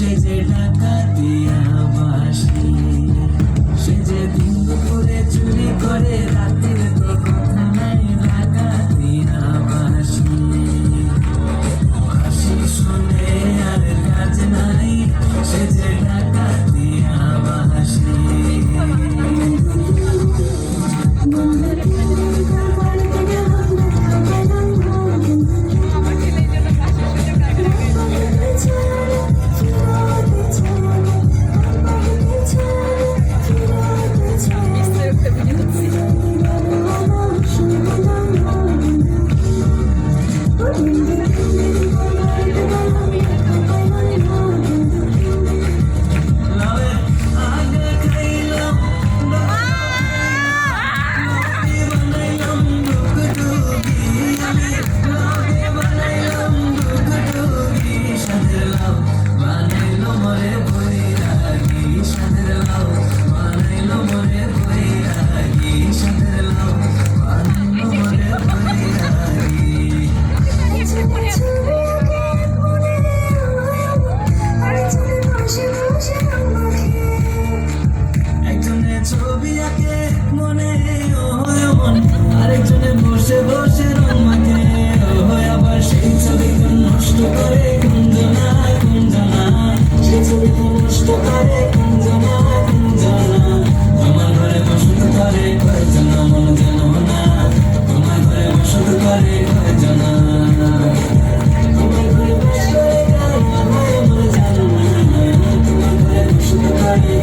সে যে ডাকাতি আবাসী সে যে দিন করে চুরি করে রাখ বসে বসে রমাতে আবার সেই ছবিকে নষ্ট করে কুঞ্জনায় কুঞ্জনায় সেই ছবিকে নষ্ট করে কুঞ্জনায় কুঞ্জনায় আমার ঘরে বসত করে কয়জনা মন যেন না। আমার ঘরে বসত করে কয়জনা আমার ঘরে বসত করে তোমার ঘরে বসত করে